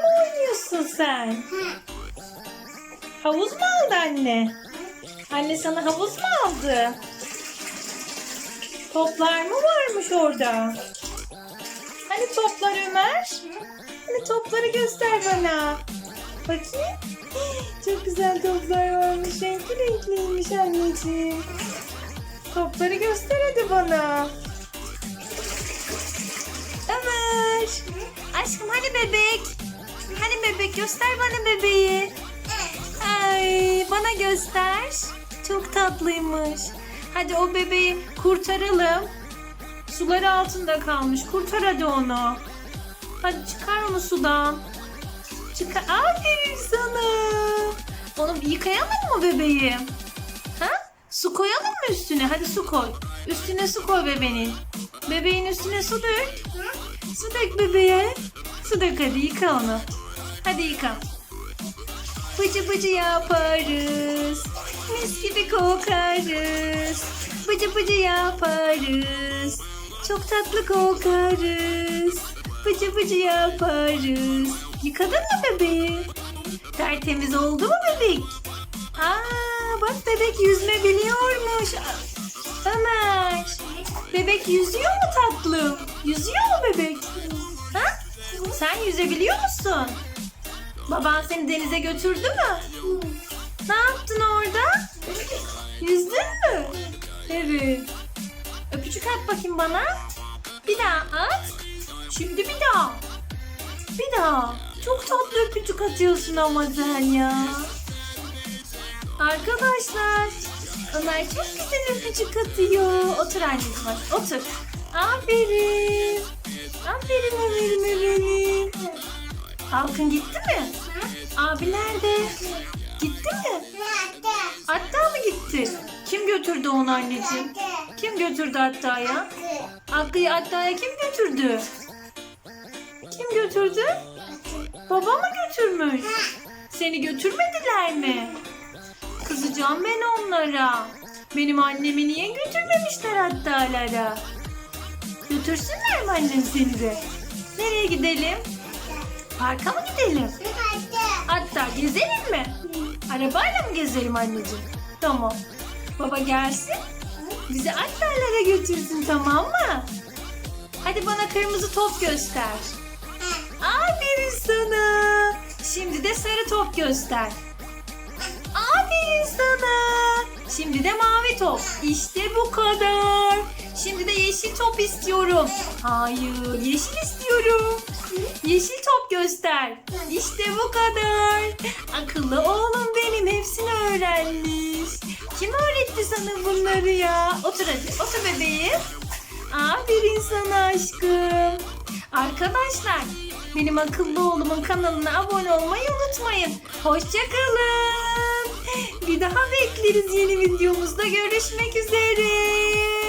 mı oynuyorsun sen? Havuz mu aldı anne? Anne sana havuz mu aldı? Toplar mı varmış orada? Hani toplar Ömer? Hani topları göster bana. Bakayım. Çok güzel toplar varmış. Renkli renkliymiş anneciğim. Topları göster hadi bana. Ömer. Aşkım hani bebek? Hani bebek göster bana bebeği. Ay bana göster. Çok tatlıymış. Hadi o bebeği kurtaralım. Suları altında kalmış. Kurtar hadi onu. Hadi çıkar onu sudan. Çıkar. Aferin sana. Onu yıkayalım mı bebeğim? Ha? Su koyalım mı üstüne? Hadi su koy. Üstüne su koy bebeğin. Bebeğin üstüne su dök. Su dök bebeğe. Su dök hadi yıka onu. Hadi yıka. Bıcı bıcı yaparız. Mis gibi kokarız. Bıcı bıcı yaparız. Çok tatlı kokarız. Bıcı bıcı yaparız. Yıkadın mı bebeği? Tertemiz oldu mu bebek? Aa, bak bebek yüzme biliyormuş. Ömer. Bebek yüzüyor mu tatlım? Yüzüyor mu bebek? Ha? Sen yüzebiliyor musun? Baban seni denize götürdü mü? Ne yaptın orada? Yüzdün mü? Evet. Öpücük at bakayım bana. Bir daha at. Şimdi bir daha. Bir daha. Çok tatlı öpücük atıyorsun ama sen ya. Arkadaşlar. Ömer çok güzel öpücük atıyor. Otur anneciğim hadi otur. Aferin. Aferin Ömer'im Ömer'im. Halkın gitti mi? Abi nerede? Gitti mi? Hatta mı gitti? Kim götürdü onu anneciğim? Kim götürdü Hatta'ya? Hakkı'yı Hatta'ya kim götürdü? Kim götürdü? Baba mı götürmüş? Seni götürmediler mi? Kızacağım ben onlara. Benim annemi niye götürmemişler Hatta'lara? Götürsünler mi annem seni de? Nereye gidelim? Parka mı gidelim? Hatta gezelim mi? Arabayla mı gezelim anneciğim? Tamam. Baba gelsin. Bizi Atlarlara götürsün tamam mı? Hadi bana kırmızı top göster. Aferin sana. Şimdi de sarı top göster. Aferin sana. Şimdi de mavi top. İşte bu kadar. Şimdi de yeşil top istiyorum. Hayır, yeşil istiyorum. Yeşil top göster. İşte bu kadar. Akıllı oğlum benim hepsini öğrenmiş. Kim öğretti sana bunları ya? Otur hadi, otur bebeğim. Aferin sana aşkım. Arkadaşlar, benim akıllı oğlumun kanalına abone olmayı unutmayın. Hoşçakalın. Bir daha bekleriz yeni videomuzda görüşmek üzere.